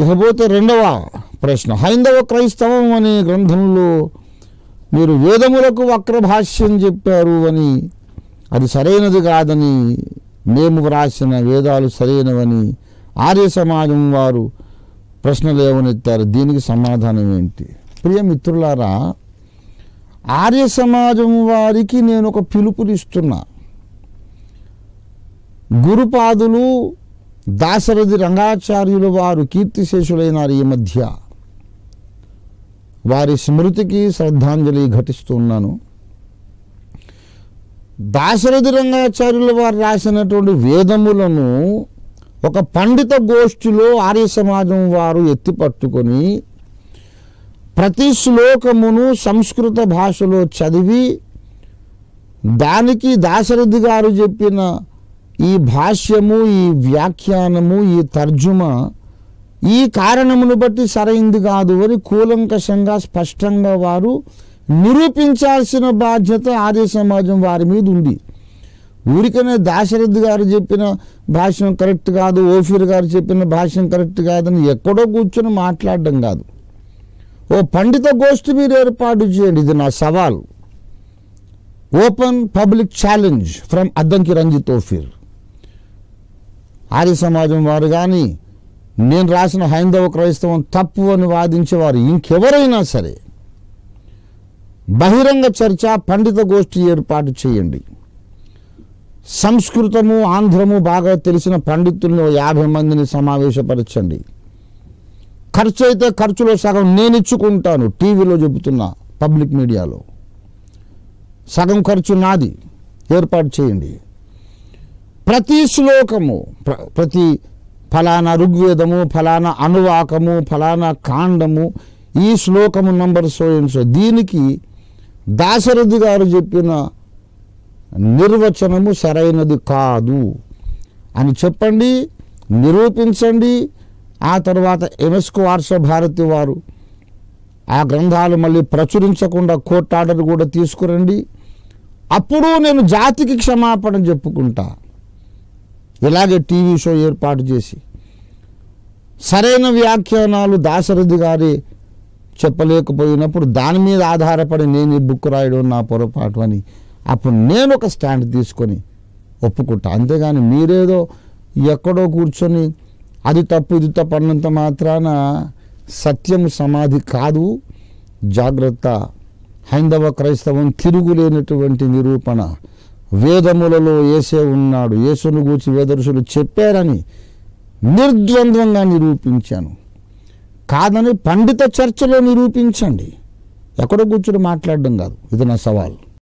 ఇకపోతే రెండవ ప్రశ్న. హైందవ క్రైస్తవం అనే గ్రంథంలో మీరు వేదములకు వక్రభాష్యం చెప్పారు అని అది సరైనది కాదని మేము వ్రాసిన వేదాలు సరైనవని ఆర్య సమాజం వారు ప్రశ్నలు ఏమనెత్తారు? దీనికి సమాధానం ఏంటి? ప్రియ మిత్రులారా ఆర్య సమాజం వారికి నేను ఒక పిలుపునిస్తున్నా. గురుపాదులు దాశరథి రంగాచార్యులు వారు కీర్తిశేషులైనారు ఈ మధ్య. వారి స్మృతికి శ్రద్ధాంజలి ఘటిస్తున్నాను దాశరథి రంగాచార్యుల వారు రాసినటువంటి వేదములను ఒక పండిత గోష్ఠిలో ఆర్య సమాజం వారు ఎత్తిపట్టుకొని ప్రతి శ్లోకమును సంస్కృత భాషలో చదివి దానికి దాశరథి గారు చెప్పిన ఈ భాష్యము ఈ వ్యాఖ్యానము ఈ తర్జుమ ఈ కారణమును బట్టి సరైంది కాదు అని కూలంకషంగా స్పష్టంగా వారు నిరూపించాల్సిన బాధ్యత ఆర్య సమాజం వారి మీద ఉంది. ఊరికనే దాశరథి గారు చెప్పిన భాష్యం కరెక్ట్ కాదు ఓఫీర్ గారు చెప్పిన భాష్యం కరెక్ట్ కాదని ఎక్కడో కూర్చొని మాట్లాడడం కాదు. ఓ పండిత గోష్ఠి మీరు ఏర్పాటు చేయండి ఇది నా సవాల్. Open public challenge from Addanki Ranjith Ophir Arya సమాజం వారు కానీ నేను రాసిన హైందవ క్రైస్తవం తప్పు అని వాదించేవారు ఇంకెవరైనా సరే బహిరంగ చర్చ పండిత గోష్ఠి ఏర్పాటు చేయండి. సంస్కృతము ఆంధ్రము బాగా తెలిసిన పండితులను యాభై మందిని సమావేశపరచండి. ఖర్చు అయితే ఖర్చులో సగం నేను ఇచ్చుకుంటాను టీవీలో చెబుతున్నా పబ్లిక్ మీడియాలో. సగం ఖర్చు నాది ఏర్పాటు చేయండి. ప్రతి శ్లోకము ప్ర- ప్రతి ఫలానా ఋగ్వేదము ఫలానా అనువాకము ఫలానా కాండము ఈ శ్లోకము నంబర్ సో సో. దీనికి దాశరథి గారు చెప్పిన నిర్వచనము సరైనది కాదు. అని చెప్పండి నిరూపించండి. ఆ తర్వాత ఎమెస్కో వార్ష భారతి వారు ఆ గ్రంథాలు మళ్ళీ ప్రచురించకుండా కోర్టు ఆర్డర్ కూడా తీసుకురండి. అప్పుడు నేను జాతికి క్షమాపణ చెప్పుకుంటా. ఇలాగే టీవీ షో ఏర్పాటు చేసి సరైన వ్యాఖ్యానాలు దాశరథి గారి చెప్పలేకపోయినప్పుడు దాని మీద ఆధారపడి నేను ఈ బుక్ రాయడం నా పొరపాటు అని అప్పుడు నేను ఒక స్టాండ్ తీసుకొని ఒప్పుకుంటా. అంతేగాని మీరేదో ఎక్కడో కూర్చొని అది తప్పు ఇది తప్పు అన్నంత మాత్రాన సత్యం సమాధి కాదు. జాగ్రత్త. హైందవ క్రైస్తవం తిరుగులేనటువంటి నిరూపణ. వేదములలో ఏసే ఉన్నాడు. యేసును గూర్చి వేదరుషులు చెప్పారని నిర్ద్వంద్వంగా నిరూపించాను. కాదని పండిత చర్చలో నిరూపించండి. ఎక్కడో కూర్చుని మాట్లాడడం కాదు. ఇది నా సవాల్.